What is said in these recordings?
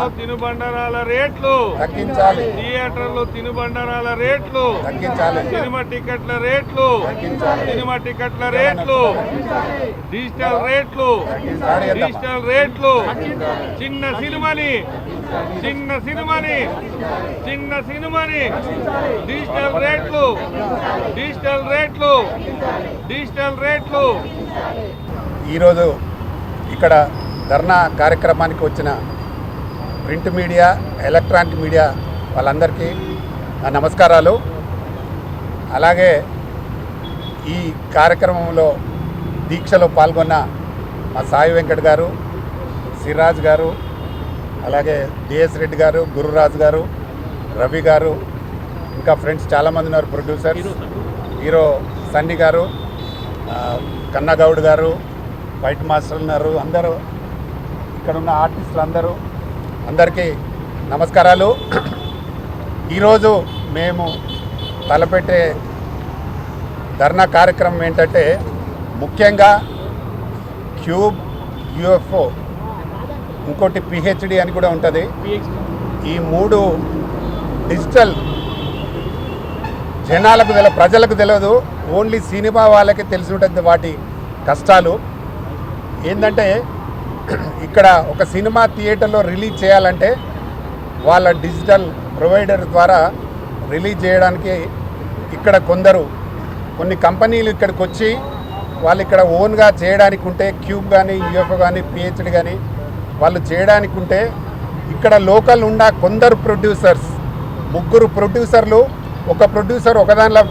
థియేటర్లో తినుబండరాల రేట్లు. తగ్గించాలి. థియేటర్లో తినుబండరాల రేట్లు. తగ్గించాలి. సినిమా టికెట్ల రేట్లు. తగ్గించాలి. సినిమా టికెట్ల రేట్లు. డిజిటల్ రేట్లు? డిజిటల్ రేట్లు. చిన్న సినిమాని. చిన్న సినిమాని. చిన్న సినిమాని. డిజిటల్ రేట్లు. డిజిటల్ రేట్లు. డిజిటల్ రేట్లు. ఈరోజు ఇక్కడ ధర్నా కార్యక్రమానికి వచ్చిన ప్రింట్ మీడియా ఎలక్ట్రానిక్ మీడియా వాళ్ళందరికీ నా నమస్కారాలు. అలాగే ఈ కార్యక్రమంలో దీక్షలో పాల్గొన్న మా సాయి వెంకట్ గారు సిరాజ్ గారు అలాగే డిఎస్ రెడ్డి గారు గురురాజు గారు రవి గారు ఇంకా ఫ్రెండ్స్ చాలామంది ఉన్నారు ప్రొడ్యూసర్ హీరో సన్నీ గారు కన్నగౌడ్ గారు వైట్ మాస్టర్ ఉన్నారు అందరూ ఇక్కడ ఉన్న ఆర్టిస్టులు అందరూ అందరికీ నమస్కారాలు. ఈరోజు మేము తలపెట్టే ధర్నా కార్యక్రమం ఏంటంటే ముఖ్యంగా క్యూబ్ యుఎఫ్ఓ ఇంకోటి పిహెచ్డి అని కూడా ఉంటుంది. ఈ మూడు డిజిటల్ జనాలకు తెల ప్రజలకు తెలియదు ఓన్లీ సినిమా వాళ్ళకి తెలిసి ఉంటుంది వాటి కష్టాలు. ఏంటంటే ఇక్కడ ఒక సినిమా థియేటర్లో రిలీజ్ చేయాలంటే వాళ్ళ డిజిటల్ ప్రొవైడర్ ద్వారా రిలీజ్ చేయడానికి ఇక్కడ కొందరు కొన్ని కంపెనీలు ఇక్కడికి వచ్చి వాళ్ళు ఇక్కడ ఓన్గా చేయడానికి ఉంటే క్యూబ్ కానీ యూఎఫ్ కానీ పిహెచ్డి కానీ వాళ్ళు చేయడానికి ఉంటే ఇక్కడ లోకల్ ఉన్న కొందరు ప్రొడ్యూసర్స్ ముగ్గురు ప్రొడ్యూసర్లు ఒక ప్రొడ్యూసర్ ఒకదాంట్లో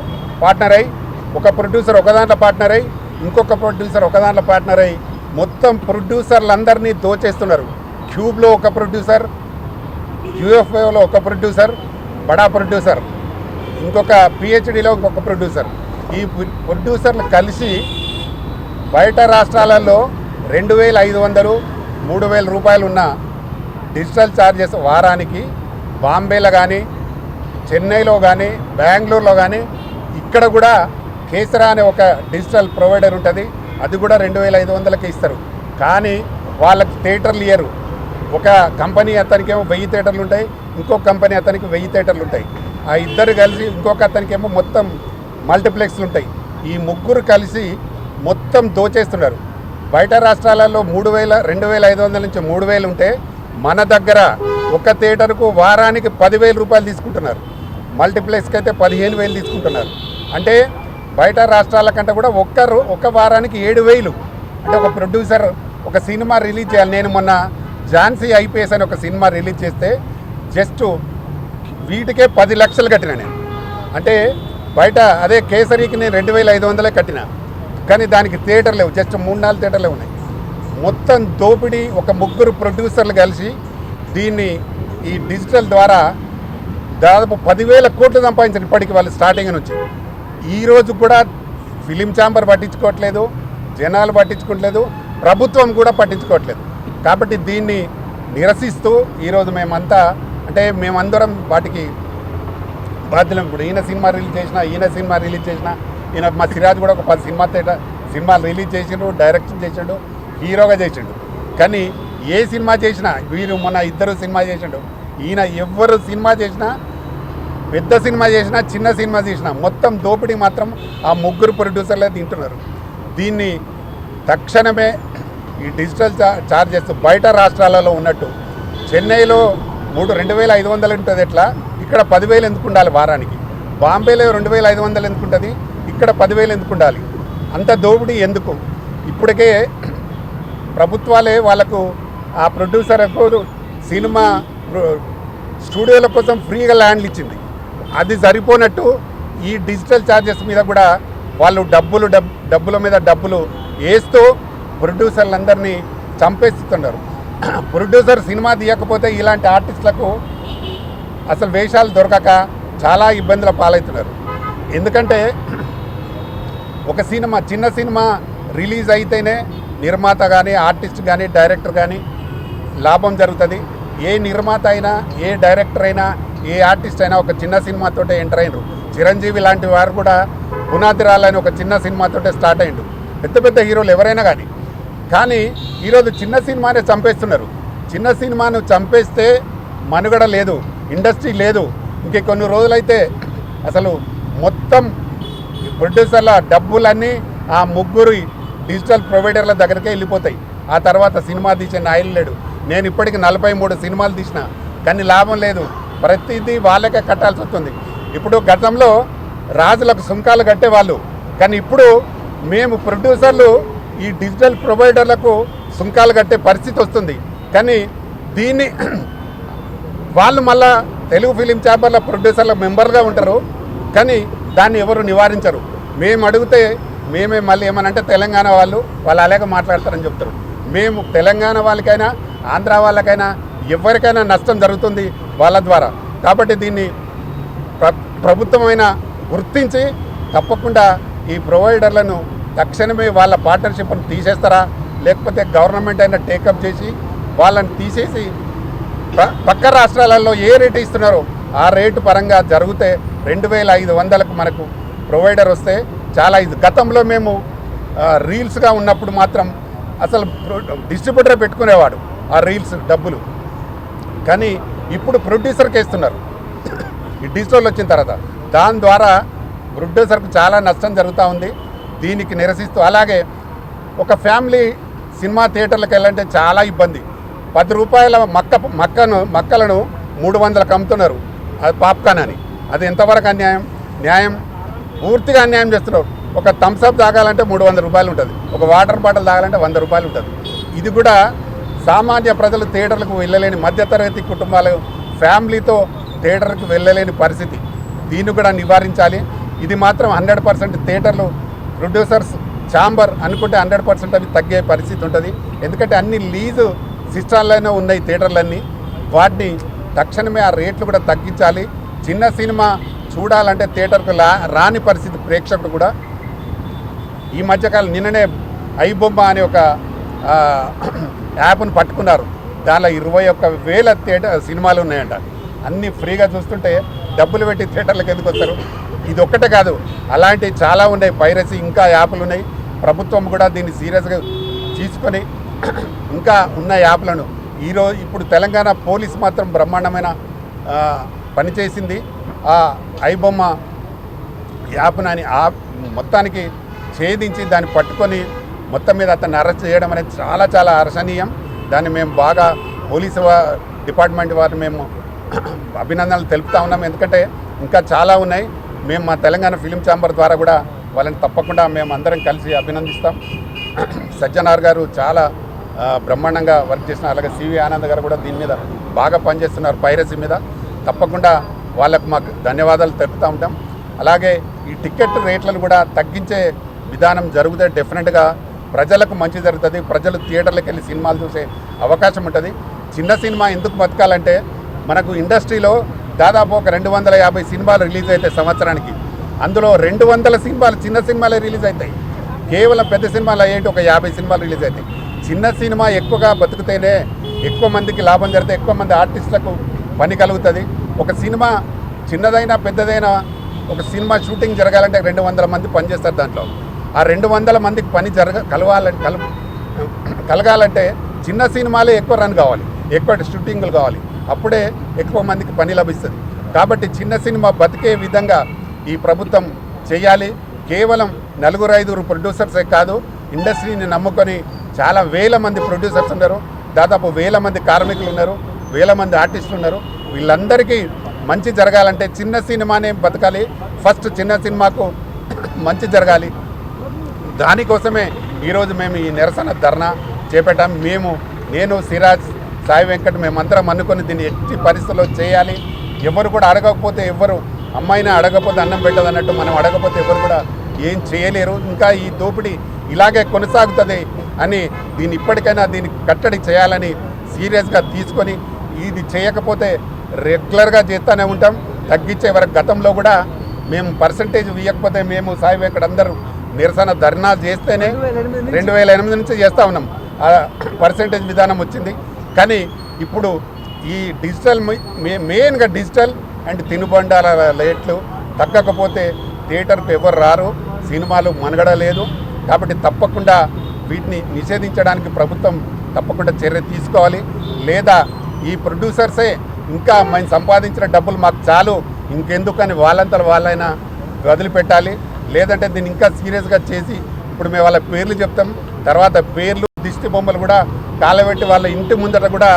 పార్ట్నర్ అయ్యి ఒక ప్రొడ్యూసర్ ఒకదాంట్లో పార్ట్నర్ అయ్యి ఇంకొక ప్రొడ్యూసర్ ఒకదాంట్లో పార్ట్నర్ అయ్యి మొత్తం ప్రొడ్యూసర్లందరినీ దోచేస్తున్నారు. క్యూబ్లో ఒక ప్రొడ్యూసర్ యూఎఫ్ఓలో ఒక ప్రొడ్యూసర్ బడా ప్రొడ్యూసర్ ఇంకొక పిహెచ్డిలో ఇంకొక ప్రొడ్యూసర్. ఈ ప్రొడ్యూసర్లు కలిసి బయట రాష్ట్రాలలో రెండు వేల ఐదు వందలు మూడు వేల రూపాయలు ఉన్న డిజిటల్ ఛార్జెస్ వారానికి బాంబేలో కానీ చెన్నైలో కానీ బెంగళూరులో కానీ ఇక్కడ కూడా కేసరా అనే ఒక డిజిటల్ ప్రొవైడర్ ఉంటుంది. అది కూడా రెండు వేల ఐదు వందలకి ఇస్తారు. కానీ వాళ్ళకి థియేటర్లు ఇయ్యరు. ఒక కంపెనీ అతనికి ఏమో వెయ్యి థియేటర్లు ఉంటాయి ఇంకొక కంపెనీ అతనికి వెయ్యి థియేటర్లు ఉంటాయి. ఆ ఇద్దరు కలిసి ఇంకొక అతనికి ఏమో మొత్తం మల్టీప్లెక్స్లు ఉంటాయి. ఈ ముగ్గురు కలిసి మొత్తం దోచేస్తున్నారు. బయట రాష్ట్రాలలో మూడు వేల రెండు వేల ఐదు వందల నుంచి మూడు వేలు ఉంటే మన దగ్గర ఒక థియేటర్కు వారానికి పదివేల రూపాయలు తీసుకుంటున్నారు. మల్టీప్లెక్స్కి అయితే పదిహేను వేలు తీసుకుంటున్నారు. అంటే బయట రాష్ట్రాల కంటే కూడా ఒక్కరు ఒక వారానికి ఏడు వేలు. అంటే ఒక ప్రొడ్యూసర్ ఒక సినిమా రిలీజ్ చేయాలి. నేను మొన్న ఝాన్సీ ఐపీఎస్ అని ఒక సినిమా రిలీజ్ చేస్తే జస్ట్ వీటికే పది లక్షలు కట్టిన నేను. అంటే బయట అదే కేసరికి నేను రెండు వేల ఐదు వందలే కట్టిన. కానీ దానికి థియేటర్ లేవు. జస్ట్ మూడు నాలుగు థియేటర్లే ఉన్నాయి. మొత్తం దోపిడీ ఒక ముగ్గురు ప్రొడ్యూసర్లు కలిసి దీన్ని ఈ డిజిటల్ ద్వారా దాదాపు పదివేల కోట్లు సంపాదించారు ఇప్పటికి వాళ్ళు స్టార్టింగ్ నుంచి. ఈరోజు కూడా ఫిలిం ఛాంబర్ పట్టించుకోవట్లేదు జనాలు పట్టించుకోవట్లేదు ప్రభుత్వం కూడా పట్టించుకోవట్లేదు. కాబట్టి దీన్ని నిరసిస్తూ ఈరోజు మేమంతా అంటే మేమందరం వాటికి బాధ్యులం కూడా. ఈయన సినిమా రిలీజ్ చేసిన ఈయన సినిమా రిలీజ్ చేసిన ఈయన మా సిరాజ్ కూడా ఒక పది సినిమా థియేటర్ సినిమాలు రిలీజ్ చేసిండు డైరెక్షన్ చేసిండు హీరోగా చేసిండు. కానీ ఏ సినిమా చేసినా వీరు మొన్న ఇద్దరు సినిమా చేసిండు ఈయన ఎవ్వరు సినిమా చేసినా పెద్ద సినిమా చేసినా చిన్న సినిమా చేసినా మొత్తం దోపిడీ మాత్రం ఆ ముగ్గురు ప్రొడ్యూసర్లే తింటున్నారు. దీన్ని తక్షణమే ఈ డిజిటల్ ఛార్జెస్ చార్జెస్ బయట రాష్ట్రాలలో ఉన్నట్టు. చెన్నైలో మూడు రెండు వేల ఐదు వందలు ఉంటుంది ఎట్లా? ఇక్కడ పదివేలు ఎందుకు ఉండాలి వారానికి? బాంబేలో రెండు వేల ఐదు వందలు ఎందుకు ఉంటుంది? ఇక్కడ పదివేలు ఎందుకు ఉండాలి? అంత దోపిడీ ఎందుకు? ఇప్పటికే ప్రభుత్వాలే వాళ్ళకు ఆ ప్రొడ్యూసర్కు సినిమా స్టూడియోల కోసం ఫ్రీగా ల్యాండ్లు ఇచ్చింది. అది సరిపోనట్టు ఈ డిజిటల్ ఛార్జెస్ మీద కూడా వాళ్ళు డబ్బులు డబ్ డబ్బుల మీద డబ్బులు వేస్తూ ప్రొడ్యూసర్లందరినీ చంపేస్తున్నారు. ప్రొడ్యూసర్ సినిమా తీయకపోతే ఇలాంటి ఆర్టిస్టులకు అసలు వేషాలు దొరకక చాలా ఇబ్బందుల పాలవుతున్నారు. ఎందుకంటే ఒక సినిమా చిన్న సినిమా రిలీజ్ అయితేనే నిర్మాత కానీ ఆర్టిస్ట్ కానీ డైరెక్టర్ కానీ లాభం జరుగుతుంది. ఏ నిర్మాత అయినా ఏ డైరెక్టర్ అయినా ఏ ఆర్టిస్ట్ అయినా ఒక చిన్న సినిమాతోటే ఎంటర్ అయినరు. చిరంజీవి లాంటి వారు కూడా పునాదిరాలని ఒక చిన్న సినిమాతోటే స్టార్ట్ అయ్యిండు పెద్ద పెద్ద హీరోలు ఎవరైనా కానీ. కానీ ఈరోజు చిన్న సినిమానే చంపేస్తున్నారు. చిన్న సినిమాను చంపేస్తే మనుగడ లేదు ఇండస్ట్రీ లేదు. ఇంకే కొన్ని రోజులైతే అసలు మొత్తం ప్రొడ్యూసర్ల డబ్బులన్నీ ఆ ముగ్గురు డిజిటల్ ప్రొవైడర్ల దగ్గరికే వెళ్ళిపోతాయి. ఆ తర్వాత సినిమా తీసే నాయలు లేడు. నేను ఇప్పటికి నలభై మూడు సినిమాలు తీసిన. కానీ లాభం లేదు. ప్రతిదీ వాళ్ళకే కట్టాల్సి వస్తుంది. ఇప్పుడు గతంలో రాజులకు సుంకాలు కట్టేవాళ్ళు. కానీ ఇప్పుడు మేము ప్రొడ్యూసర్లు ఈ డిజిటల్ ప్రొవైడర్లకు సుంకాలు కట్టే పరిస్థితి వస్తుంది. కానీ దీన్ని వాళ్ళు మళ్ళా తెలుగు ఫిలిం ఛాంబర్ల ప్రొడ్యూసర్ల మెంబర్గా ఉంటారు. కానీ దాన్ని ఎవరు నివారించరు. మేము అడిగితే మేమే మళ్ళీ ఏమనంటే తెలంగాణ వాళ్ళు వాళ్ళు అలాగే మాట్లాడతారని చెప్తారు. మేము తెలంగాణ వాళ్ళకైనా ఆంధ్ర వాళ్ళకైనా ఎవరికైనా నష్టం జరుగుతుంది వాళ్ళ ద్వారా. కాబట్టి దీన్ని ప్ర ప్రభుత్వమైన గుర్తించి తప్పకుండా ఈ ప్రొవైడర్లను తక్షణమే వాళ్ళ పార్ట్నర్షిప్ను తీసేస్తారా? లేకపోతే గవర్నమెంట్ అయినా టేకప్ చేసి వాళ్ళని తీసేసి పక్క రాష్ట్రాలలో ఏ రేటు ఇస్తున్నారో ఆ రేటు పరంగా జరిగితే రెండు వేల ఐదు వందలకు మనకు ప్రొవైడర్ వస్తే చాలా ఇది. గతంలో మేము రీల్స్గా ఉన్నప్పుడు మాత్రం అసలు డిస్ట్రిబ్యూటర్ పెట్టుకునేవాడు ఆ రీల్స్ డబ్బులు. కానీ ఇప్పుడు ప్రొడ్యూసర్కి వేస్తున్నారు. ఈ డిజిటల్ వచ్చిన తర్వాత. దాని ద్వారా ప్రొడ్యూసర్కు చాలా నష్టం జరుగుతూ ఉంది. దీనికి నిరసిస్తూ అలాగే ఒక ఫ్యామిలీ సినిమా థియేటర్లకు వెళ్ళాలంటే చాలా ఇబ్బంది. పది రూపాయల మక్క మక్కను మక్కలను మూడు వందలకు అమ్ముతున్నారు. అది పాప్కార్న్ అని. అది ఎంతవరకు అన్యాయం? న్యాయం? పూర్తిగా అన్యాయం చేస్తున్నారు. ఒక థమ్స్అప్ తాగాలంటే మూడు వందల రూపాయలు ఉంటుంది. ఒక వాటర్ బాటిల్ తాగాలంటే వంద రూపాయలు ఉంటుంది. ఇది కూడా సామాన్య ప్రజలు థియేటర్లకు వెళ్ళలేని మధ్యతరగతి కుటుంబాలు ఫ్యామిలీతో థియేటర్కు వెళ్ళలేని పరిస్థితి. దీన్ని కూడా నివారించాలి. ఇది మాత్రం హండ్రెడ్ పర్సెంట్ థియేటర్లు ప్రొడ్యూసర్స్ ఛాంబర్ అనుకుంటే హండ్రెడ్ పర్సెంట్ అవి తగ్గే పరిస్థితి ఉంటుంది. ఎందుకంటే అన్ని లీజు సిస్టాల్లోనే ఉన్నాయి థియేటర్లన్నీ. వాటిని తక్షణమే ఆ రేట్లు కూడా తగ్గించాలి. చిన్న సినిమా చూడాలంటే థియేటర్కు రాని పరిస్థితి ప్రేక్షకుడు కూడా. ఈ మధ్యకాలం నిన్ననే ఐబొమ్మ అనే ఒక యాప్ను పట్టుకున్నారు. దానిలో ఇరవై ఒక్క వేల థియేటర్ సినిమాలు ఉన్నాయంట. అన్నీ ఫ్రీగా చూస్తుంటే డబ్బులు పెట్టి థియేటర్లకు ఎందుకు వస్తారు? ఇది ఒక్కటే కాదు. అలాంటివి చాలా ఉన్నాయి. పైరసీ ఇంకా యాప్లు ఉన్నాయి. ప్రభుత్వం కూడా దీన్ని సీరియస్గా తీసుకొని ఇంకా ఉన్న యాప్లను ఈరోజు ఇప్పుడు తెలంగాణ పోలీస్ మాత్రం బ్రహ్మాండమైన పనిచేసింది ఆ ఐబొమ్మ యాప్ను అని ఆ మొత్తానికి ఛేదించి దాన్ని పట్టుకొని మొత్తం మీద అతన్ని అరెస్ట్ చేయడం అనేది చాలా చాలా అర్శనీయం దాన్ని మేము బాగా పోలీసు డిపార్ట్మెంట్ వారిని మేము అభినందనలు తెలుపుతా ఉన్నాం. ఎందుకంటే ఇంకా చాలా ఉన్నాయి. మేము మా తెలంగాణ ఫిలిం ఛాంబర్ ద్వారా కూడా వాళ్ళని తప్పకుండా మేము అందరం కలిసి అభినందిస్తాం. సజ్జనార్ గారు చాలా బ్రహ్మాండంగా వర్క్ చేసిన అలాగే సివి ఆనంద్ గారు కూడా దీని మీద బాగా పనిచేస్తున్నారు పైరసీ మీద. తప్పకుండా వాళ్ళకు మాకు ధన్యవాదాలు తెలుపుతూ ఉంటాం. అలాగే ఈ టికెట్ రేట్లను కూడా తగ్గించే విధానం జరిగితే డెఫినెట్గా ప్రజలకు మంచి జరుగుతుంది. ప్రజలు థియేటర్లకు వెళ్ళి సినిమాలు చూసే అవకాశం ఉంటుంది. చిన్న సినిమా ఎందుకు బతకాలంటే మనకు ఇండస్ట్రీలో దాదాపు ఒక రెండు వందల యాభై సినిమాలు రిలీజ్ అవుతాయి సంవత్సరానికి. అందులో రెండు వందల సినిమాలు చిన్న సినిమాలే రిలీజ్ అవుతాయి. కేవలం పెద్ద సినిమాలు అయ్యేటి ఒక యాభై సినిమాలు రిలీజ్ అవుతాయి. చిన్న సినిమా ఎక్కువగా బతుకుతేనే ఎక్కువ మందికి లాభం జరిగితే ఎక్కువ మంది ఆర్టిస్టులకు పని కలుగుతుంది. ఒక సినిమా చిన్నదైనా పెద్దదైనా ఒక సినిమా షూటింగ్ జరగాలంటే రెండు వందల మంది పనిచేస్తారు దాంట్లో. ఆ రెండు వందల మందికి పని జరగ కలవాలంటే కల కలగాలంటే చిన్న సినిమాలే ఎక్కువ రన్ కావాలి. ఎక్కువ షూటింగ్లు కావాలి. అప్పుడే ఎక్కువ మందికి పని లభిస్తుంది. కాబట్టి చిన్న సినిమా బతికే విధంగా ఈ ప్రభుత్వం చేయాలి. కేవలం నలుగురు ఐదుగురు ప్రొడ్యూసర్సే కాదు ఇండస్ట్రీని నమ్ముకొని చాలా వేల మంది ప్రొడ్యూసర్స్ ఉన్నారు. దాదాపు వేల మంది కార్మికులు ఉన్నారు. వేల మంది ఆర్టిస్టులు ఉన్నారు. వీళ్ళందరికీ మంచి జరగాలంటే చిన్న సినిమానే బతకాలి. ఫస్ట్ చిన్న సినిమాకు మంచి జరగాలి. దానికోసమే ఈరోజు మేము ఈ నిరసన ధర్నా చేపట్టాం. మేము నేను సిరాజ్ సాయి వెంకట్ మేమందరం అనుకొని దీన్ని ఎట్టి పరిస్థితుల్లో చేయాలి. ఎవరు కూడా అడగకపోతే ఎవరు అమ్మాయిని అడగకపోతే అన్నం పెట్టదు అన్నట్టు మనం అడగకపోతే ఎవరు కూడా ఏం చేయలేరు. ఇంకా ఈ దోపిడీ ఇలాగే కొనసాగుతుంది అని దీన్ని ఇప్పటికైనా దీన్ని కట్టడి చేయాలని సీరియస్గా తీసుకొని ఇది చేయకపోతే రెగ్యులర్గా చేస్తూనే ఉంటాం. తగ్గించే వరకు గతంలో కూడా మేము పర్సంటేజ్ ఇవ్వకపోతే మేము సాయి వెంకట అందరూ నిరసన ధర్నా చేస్తేనే రెండు వేల ఎనిమిది నుంచి చేస్తూ ఉన్నాం. పర్సంటేజ్ విధానం వచ్చింది. కానీ ఇప్పుడు ఈ డిజిటల్ మెయిన్గా డిజిటల్ అండ్ తినుబండాల రేట్లు తగ్గకపోతే థియేటర్కు ఎవరు రారు సినిమాలు మనగడ లేదు. కాబట్టి తప్పకుండా వీటిని నిషేధించడానికి ప్రభుత్వం తప్పకుండా చర్య తీసుకోవాలి. లేదా ఈ ప్రొడ్యూసర్సే ఇంకా మేము సంపాదించిన డబ్బులు మాకు చాలు ఇంకెందుకని వాళ్ళంతా వాళ్ళైనా వదిలిపెట్టాలి. లేదంటే దీన్ని ఇంకా సీరియస్గా చేసి ఇప్పుడు మేము వాళ్ళ పేర్లు చెప్తాం. తర్వాత పేర్లు దిష్టి బొమ్మలు కూడా కాలబెట్టి వాళ్ళ ఇంటి ముందట కూడా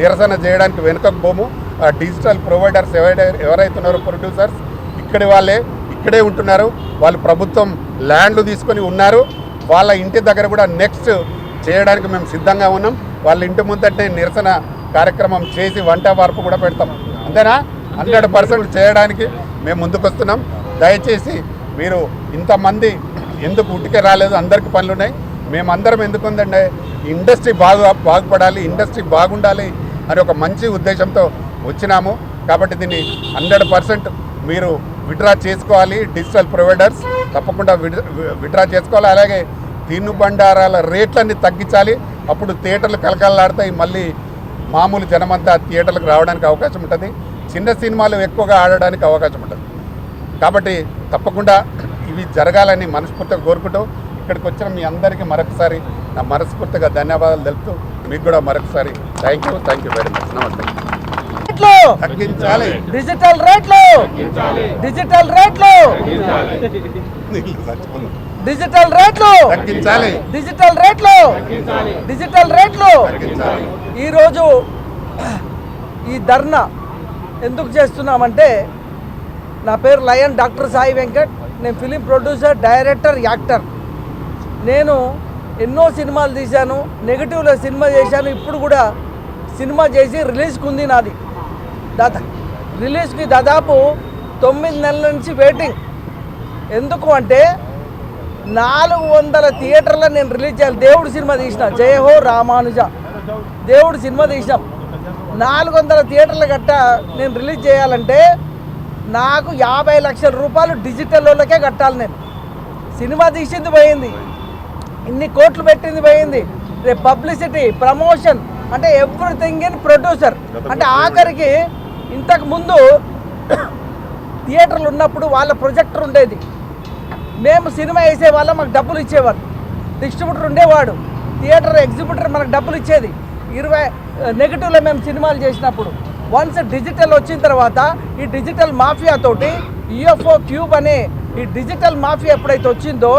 నిరసన చేయడానికి వెనుకకు పోము. ఆ డిజిటల్ ప్రొవైడర్స్ ఎవరైతే ఎవరైతే ఉన్నారో ప్రొడ్యూసర్స్ ఇక్కడి వాళ్ళే ఇక్కడే ఉంటున్నారు. వాళ్ళు ప్రభుత్వం ల్యాండ్లు తీసుకొని ఉన్నారు. వాళ్ళ ఇంటి దగ్గర కూడా నెక్స్ట్ చేయడానికి మేము సిద్ధంగా ఉన్నాం. వాళ్ళ ఇంటి ముందటే నిరసన కార్యక్రమం చేసి వంట వార్పు కూడా పెడతాం. అంతేనా? హండ్రెడ్ పర్సెంట్ చేయడానికి మేము ముందుకు వస్తున్నాం దయచేసి మీరు ఇంతమంది ఎందుకు ఉట్టికే రాలేదు? అందరికీ పనులు ఉన్నాయి మేమందరం ఎందుకు ఇండస్ట్రీ బాగా బాగుపడాలి ఇండస్ట్రీ బాగుండాలి అని ఒక మంచి ఉద్దేశంతో వచ్చినాము. కాబట్టి దీన్ని హండ్రెడ్ పర్సెంట్ మీరు విడ్రా చేసుకోవాలి డిజిటల్ ప్రొవైడర్స్. తప్పకుండా విడ్- విడ్రా చేసుకోవాలి. అలాగే తినుబండారాల రేట్లన్నీ తగ్గించాలి. అప్పుడు థియేటర్లు కలకలలాడతాయి. మళ్ళీ మామూలు జనమంతా థియేటర్లకు రావడానికి అవకాశం ఉంటుంది. చిన్న సినిమాలు ఎక్కువగా ఆడడానికి అవకాశం ఉంటుంది. కాబట్టి తప్పకుండా ఇవి జరగాలని మనస్ఫూర్తిగా కోరుకుంటూ ఇక్కడికి వచ్చిన మీ అందరికీ మరొకసారి నా మనస్ఫూర్తిగా ధన్యవాదాలు తెలుపుతూ మీకు కూడా మరొకసారి thank you thank you very much. నమస్తే. తగ్గించాలి. డిజిటల్ రేట్లు! డిజిటల్ రేట్లు. డిజిటల్ రేట్లు! తగ్గించాలి. డిజిటల్ రేట్లు! డిజిటల్ రేట్లు! ఈరోజు ఈ ధర్నా ఎందుకు చేస్తున్నామంటే నా పేరు లయన్ డాక్టర్ సాయి వెంకట్. నేను ఫిలిం ప్రొడ్యూసర్ డైరెక్టర్ యాక్టర్. నేను ఎన్నో సినిమాలు తీశాను నెగిటివ్లో సినిమా చేశాను ఇప్పుడు కూడా సినిమా చేసి రిలీజ్కి ఉంది నాది. దాదా రిలీజ్కి దాదాపు తొమ్మిది నెలల నుంచి వెయిటింగ్ ఎందుకు అంటే నాలుగు వందల థియేటర్లో నేను రిలీజ్ చేయాలి. దేవుడు సినిమా తీసిన జయ హో రామానుజ. దేవుడు సినిమా తీసినాం. నాలుగు వందల థియేటర్ల గట్ట నేను రిలీజ్ చేయాలంటే నాకు యాభై లక్షల రూపాయలు డిజిటల్ వాళ్ళకే కట్టాలి నేను. సినిమా తీసింది పోయింది. ఇన్ని కోట్లు పెట్టింది పోయింది. రేపు పబ్లిసిటీ ప్రమోషన్ అంటే ఎవ్రీథింగ్ ఇన్ ప్రొడ్యూసర్ అంటే ఆఖరికి ఇంతకు ముందు థియేటర్లు ఉన్నప్పుడు వాళ్ళ ప్రొజెక్టర్ ఉండేది. మేము సినిమా వేసే వాళ్ళం మాకు డబ్బులు ఇచ్చేవారు డిస్ట్రిబ్యూటర్ ఉండేవాడు. థియేటర్ ఎగ్జిబిటర్ మనకు డబ్బులు ఇచ్చేది. ఇరవై నెగిటివ్లో మేము సినిమాలు చేసినప్పుడు. వన్స్ డిజిటల్ వచ్చిన తర్వాత ఈ డిజిటల్ మాఫియా తోటి యుఎఫ్ఓ క్యూబ్ అనే ఈ డిజిటల్ మాఫియా ఎప్పుడైతే వచ్చిందో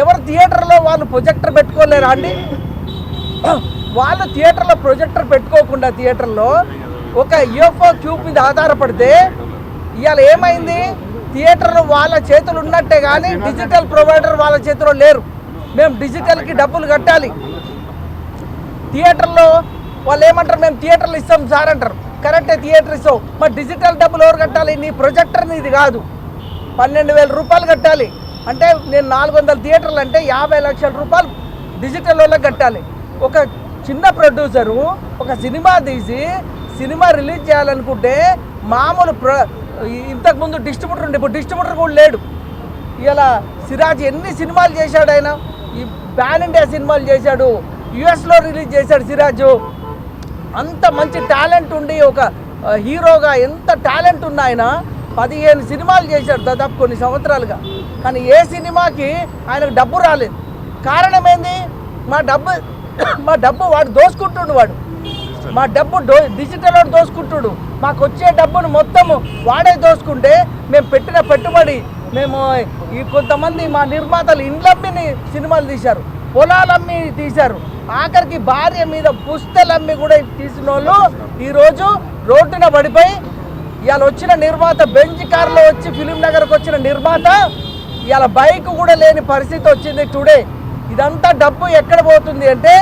ఎవరు థియేటర్లో వాళ్ళు ప్రొజెక్టర్ పెట్టుకోలేరా అండి? వాళ్ళు థియేటర్లో ప్రొజెక్టర్ పెట్టుకోకుండా థియేటర్లో ఒక యుఎఫ్ఓ క్యూబ్ మీద ఆధారపడితే ఇవాళ ఏమైంది? థియేటర్లు వాళ్ళ చేతులు ఉన్నట్టే కానీ డిజిటల్ ప్రొవైడర్ వాళ్ళ చేతిలో లేరు. మేము డిజిటల్కి డబ్బులు కట్టాలి. థియేటర్లో వాళ్ళు ఏమంటారు? మేము థియేటర్లు ఇస్తాం సార్ అంటారు. కరెక్ట్ థియేటర్ ఇస్తావు మరి డిజిటల్ డబ్బులు ఎవరు కట్టాలి? నీ ప్రొజెక్టర్ నీది కాదు. పన్నెండు వేల రూపాయలు కట్టాలి. అంటే నేను నాలుగు వందల థియేటర్లు అంటే యాభై లక్షల రూపాయలు డిజిటల్ వాళ్ళకి కట్టాలి. ఒక చిన్న ప్రొడ్యూసరు ఒక సినిమా తీసి సినిమా రిలీజ్ చేయాలనుకుంటే మామూలు ప్ర ఇంతకుముందు డిస్ట్రిబ్యూటర్ ఉండే ఇప్పుడు డిస్ట్రిబ్యూటర్ కూడా లేడు. ఇలా సిరాజ్ ఎన్ని సినిమాలు చేశాడు ఆయన? ఈ బ్యాన్ ఇండియా సినిమాలు చేశాడు. యుఎస్లో రిలీజ్ చేశాడు సిరాజు. అంత మంచి టాలెంట్ ఉండి ఒక హీరోగా ఎంత టాలెంట్ ఉన్న ఆయన పదిహేను సినిమాలు చేశాడు దాదాపు కొన్ని సంవత్సరాలుగా. కానీ ఏ సినిమాకి ఆయనకు డబ్బు రాలేదు. కారణం ఏంది? మా డబ్బు మా డబ్బు వాడు దోసుకుంటుండు వాడు. మా డబ్బు డో డిజిటల్ వాడు దోసుకుంటుడు. మాకు వచ్చే డబ్బును మొత్తము వాడే దోసుకుంటే మేము పెట్టిన పెట్టుబడి మేము ఈ కొంతమంది మా నిర్మాతలు ఇండ్లమ్మిని సినిమాలు తీశారు. పొలాలమ్మి తీశారు. ఆఖరికి భార్య మీద పుస్తలమ్మి కూడా తీసిన వాళ్ళు ఈరోజు రోడ్డున పడిపోయి ఇవాళ వచ్చిన నిర్మాత బెంచ్ కార్లో వచ్చి ఫిలిం నగర్కి వచ్చిన నిర్మాత ఇవాళ బైక్ కూడా లేని పరిస్థితి వచ్చింది టుడే. ఇదంతా డబ్బు ఎక్కడ పోతుంది అంటే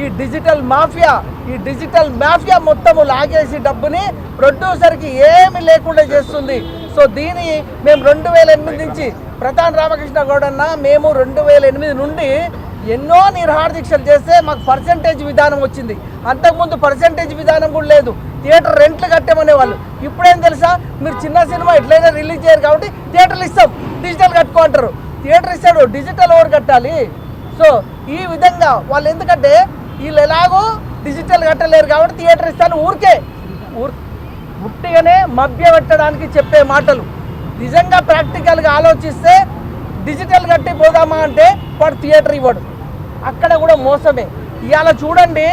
ఈ డిజిటల్ మాఫియా ఈ డిజిటల్ మాఫియా మొత్తము లాగేసి డబ్బుని ప్రొడ్యూసర్కి ఏమి లేకుండా చేస్తుంది. సో దీని మేము రెండు వేల ఎనిమిది నుంచి ప్రధాన్ రామకృష్ణ గౌడ్ అన్న మేము రెండు వేల ఎనిమిది నుండి ఎన్నో నిర్హార దీక్షలు చేస్తే మాకు పర్సంటేజ్ విధానం వచ్చింది. అంతకుముందు పర్సంటేజ్ విధానం కూడా లేదు. థియేటర్ రెంట్లు కట్టామనే వాళ్ళు ఇప్పుడేం తెలుసా? మీరు చిన్న సినిమా ఎట్లయినా రిలీజ్ చేయరు కాబట్టి థియేటర్లు ఇస్తాం. డిజిటల్ కట్టుకో అంటారు థియేటర్ ఇస్తాడు. డిజిటల్ ఓవర్ కట్టాలి. సో ఈ విధంగా వాళ్ళు ఎందుకంటే వీళ్ళు ఎలాగో డిజిటల్ కట్టలేరు కాబట్టి థియేటర్ ఇస్తాను ఊరికే. ఊర్ ఉట్టిగానే మభ్య పెట్టడానికి చెప్పే మాటలు. నిజంగా ప్రాక్టికల్గా ఆలోచిస్తే డిజిటల్ కట్టి పోదామా అంటే వాడు థియేటర్ ఇవ్వడు. అక్కడ కూడా మోసమే. ఇవాళ చూడండి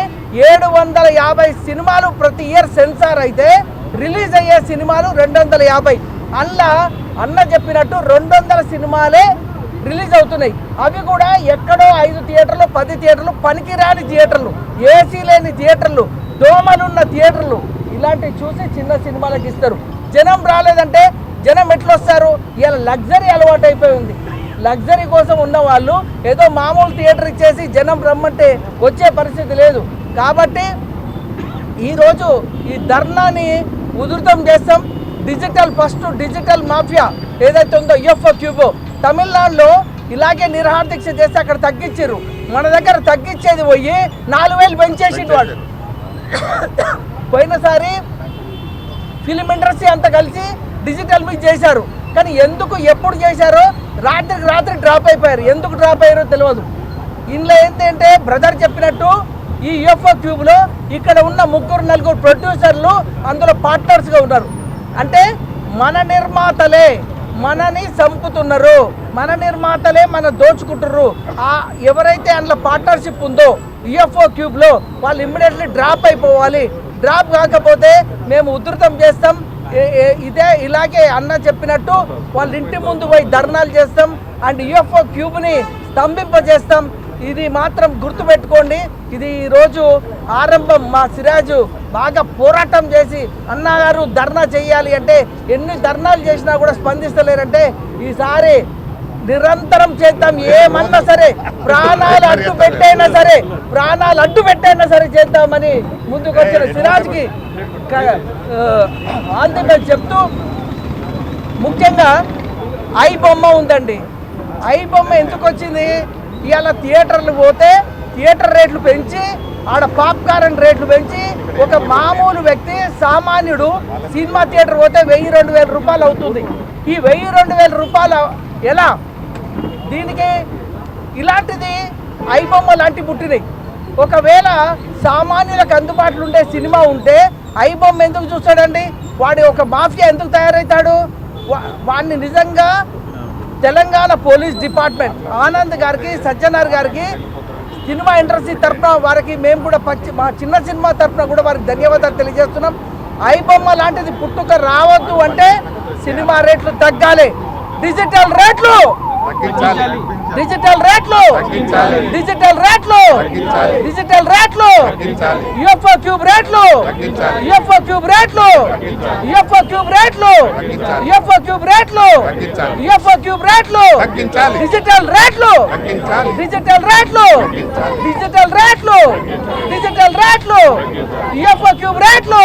ఏడు వందల యాభై సినిమాలు ప్రతి ఇయర్ సెన్సార్ అయితే రిలీజ్ అయ్యే సినిమాలు రెండు వందల యాభై. అలా అన్న చెప్పినట్టు రెండు వందల సినిమాలే రిలీజ్ అవుతున్నాయి. అవి కూడా ఎక్కడో ఐదు థియేటర్లు పది థియేటర్లు పనికిరాని థియేటర్లు ఏసీ లేని థియేటర్లు దోమలున్న థియేటర్లు ఇలాంటివి చూసి చిన్న సినిమాలకు ఇస్తారు. జనం రాలేదంటే జనం ఎట్లొస్తారు? ఇలా లగ్జరీ అలవాటు అయిపోయి ఉంది. లగ్జరీ కోసం ఉన్న వాళ్ళు ఏదో మామూలు థియేటర్ ఇచ్చేసి జనం రమ్మంటే వచ్చే పరిస్థితి లేదు. కాబట్టి ఈరోజు ఈ ధర్నాని ఉధృతం చేస్తాం. డిజిటల్ ఫస్ట్ డిజిటల్ మాఫియా ఏదైతే ఉందో యుఎఫ్ఓ క్యూబో తమిళనాడులో ఇలాగే నిరహార దీక్ష చేస్తే అక్కడ తగ్గించారు. మన దగ్గర తగ్గించేది పోయి నాలుగు వేలు పెంచేసిండు వాడు. పోయినసారి ఫిలిం ఇండస్ట్రీ అంతా కలిసి డిజిటల్ మీద చేశారు. కానీ ఎందుకు ఎప్పుడు చేశారో రాత్రికి రాత్రి డ్రాప్ అయిపోయారు. ఎందుకు డ్రాప్ అయ్యారో తెలియదు ఇందులో ఏంటంటే బ్రదర్ చెప్పినట్టు ఈ యుఎఫ్ఓ క్యూబ్లో ఇక్కడ ఉన్న ముగ్గురు నలుగురు ప్రొడ్యూసర్లు అందులో పార్ట్నర్స్గా ఉన్నారు. అంటే మన నిర్మాతలే మనని చంపుతున్నారు. మన నిర్మాతలే మన దోచుకుంటున్నారు. ఆ ఎవరైతే అందులో పార్ట్నర్షిప్ ఉందో యుఎఫ్ఓ క్యూబ్లో వాళ్ళు ఇమ్మీడియట్లీ డ్రాప్ అయిపోవాలి. డ్రాప్ కాకపోతే మేము ఉధృతం చేస్తాం. ఇదే ఇలాగే అన్న చెప్పినట్టు వాళ్ళ ఇంటి ముందు పోయి ధర్నాలు చేస్తాం అండ్ యుఎఫ్ఓ క్యూబ్ని స్తంభింపజేస్తాం. ఇది మాత్రం గుర్తుపెట్టుకోండి. ఇది ఈరోజు ఆరంభం మా సిరాజు బాగా పోరాటం చేసి అన్నగారు ధర్నా చేయాలి అంటే ఎన్ని ధర్నాలు చేసినా కూడా స్పందిస్తలేరంటే ఈసారి నిరంతరం చేద్దాం. ఏమన్నా సరే ప్రాణాలు అడ్డు పెట్టైనా సరే ప్రాణాలు అడ్డు పెట్టైనా సరే చేద్దామని ముందుకు వచ్చిన సిరాజ్కి ఆల్ ది బెస్ట్ చెప్తూ ముఖ్యంగా ఐ బొమ్మ ఉందండి. ఐ బొమ్మ ఎందుకు వచ్చింది? ఇవాళ థియేటర్లు పోతే థియేటర్ రేట్లు పెంచి ఆడ పాప్కార్న్ రేట్లు పెంచి ఒక మామూలు వ్యక్తి సామాన్యుడు సినిమా థియేటర్ పోతే వెయ్యి రెండు వేల రూపాయలు అవుతుంది. ఈ వెయ్యి రెండు వేల రూపాయలు ఎలా? దీనికి ఇలాంటిది ఐబొమ్మ లాంటి పుట్టినాయి. ఒకవేళ సామాన్యులకు అందుబాటులో ఉండే సినిమా ఉంటే ఐబొమ్మ ఎందుకు చూస్తాడండి? వాడి ఒక మాఫియా ఎందుకు తయారవుతాడు వా- వాడిని నిజంగా తెలంగాణ పోలీస్ డిపార్ట్మెంట్ ఆనంద్ గారికి సజ్జనార్ గారికి సినిమా ఇండస్ట్రీ తరఫున వారికి మేము కూడా పచ్చి మా చిన్న సినిమా తరఫున కూడా వారికి ధన్యవాదాలు తెలియజేస్తున్నాం. ఐబొమ్మ లాంటిది పుట్టుక రావద్దు అంటే సినిమా రేట్లు తగ్గాలి. డిజిటల్ రేట్లు డిజిటల్ రేట్లు. డిజిటల్ రేట్లు. డిజిటల్ రేట్లు. యుఎఫ్ఓ క్యూబ్ రేట్లు. యుఎఫ్ఓ క్యూబ్ రేట్లు. యుఎఫ్ఓ క్యూబ్ రేట్లు. యుఎఫ్ఓ క్యూబ్ రేట్లు. యుఎఫ్ఓ క్యూబ్ రేట్లు. డిజిటల్ రేట్లు. డిజిటల్ రేట్లు. డిజిటల్ రేట్లు డిజిటల్ రేట్లు యుఎఫ్ఓ క్యూబ్ రేట్లు